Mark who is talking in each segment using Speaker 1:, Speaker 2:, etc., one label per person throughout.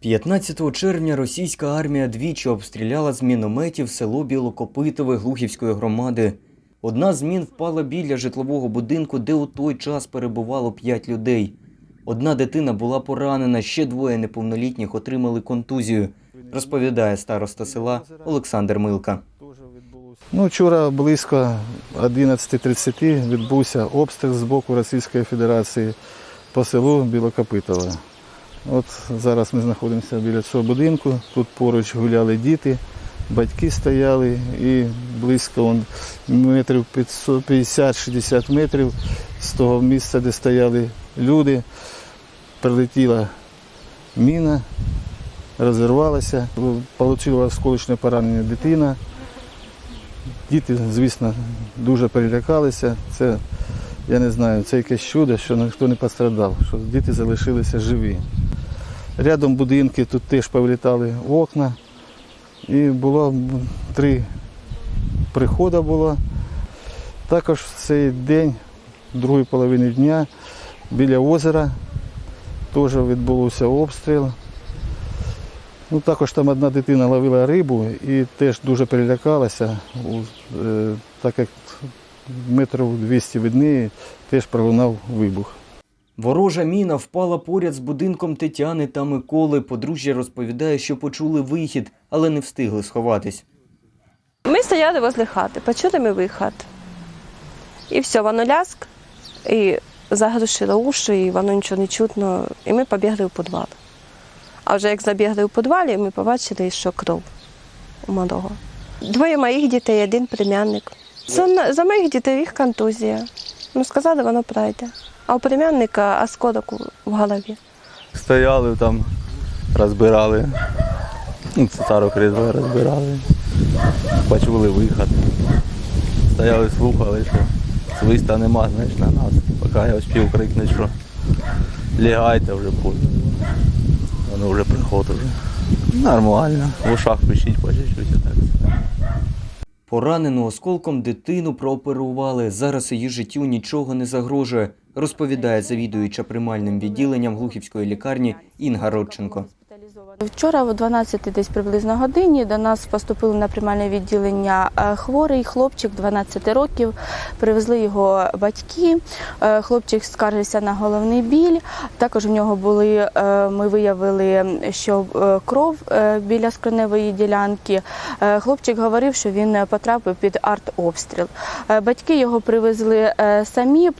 Speaker 1: 15 червня російська армія двічі обстріляла з мінометів село Білокопитове Глухівської громади. Одна з мін впала біля житлового будинку, де у той час перебувало п'ять людей. Одна дитина була поранена, ще двоє неповнолітніх отримали контузію, розповідає староста села Олександр Милка.
Speaker 2: Ну, вчора близько 11.30 відбувся обстріл з боку Російської Федерації по селу Білокопитове. От зараз ми знаходимося біля цього будинку. Тут поруч гуляли діти, батьки стояли і близько вон, метрів 50-60 метрів з того місця, де стояли люди, прилетіла міна, розірвалася, отримала осколочне поранення дитина. Діти, звісно, дуже перелякалися. Це, я не знаю, це якесь чудо, що ніхто не пострадав, що діти залишилися живі. Рядом будинки тут теж повлітали окна. І було три приходи було. Також в цей день, другої половини дня, біля озера теж відбувся обстріл. Ну, також там одна дитина ловила рибу і теж дуже перелякалася, е, так як метрів 200 від неї теж пролунав вибух.
Speaker 1: Ворожа міна впала поряд з будинком Тетяни та Миколи. Подружжя розповідає, що почули вихід, але не встигли сховатись.
Speaker 3: Ми стояли возле хати, почули ми виход. І все, воно ляск, і заглушило уші, і воно нічого не чутно. І ми побігли в підвал. А вже як забігли в підвалі, ми побачили, що кров у малого. Двоє моїх дітей, один племянник. За, за моїх дітей їх контузія. Ну, сказали, воно пройде. А у племянника осколок в голові.
Speaker 4: Стояли там, розбирали. Ну, це стару розбирали. Почули виход. Стояли, слухали, що свиста нема, знаєш, на нас. Поки я успів крикнути, що лягайте вже поздно. Воно вже приходить. Нормально. В ушах пишіть по чуть-чуть.
Speaker 1: Поранену осколком дитину прооперували. Зараз її життю нічого не загрожує, розповідає завідуюча приймальним відділенням Глухівської лікарні Інга Родченко.
Speaker 5: Вчора о 12 десь приблизно годині до нас поступили на приймальне відділення е, хворий хлопчик 12 років. Привезли його батьки. Е, Хлопчик скаржився на головний біль. Також в нього були, е, ми виявили, що кров біля скроневої ділянки. Хлопчик говорив, що він потрапив під артобстріл. Батьки його привезли самі,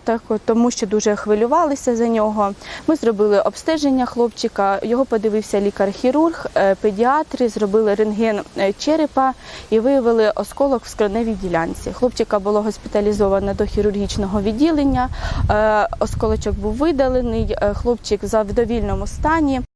Speaker 5: тому що дуже хвилювалися за нього. Ми зробили обстеження хлопчика, його подивився лікар-хірург, е, педіатри, зробили рентген е, черепа і виявили осколок в скроневій ділянці. Хлопчика було госпіталізовано до хірургічного відділення. е, Осколочок був видалений, хлопчик в задовільному стані.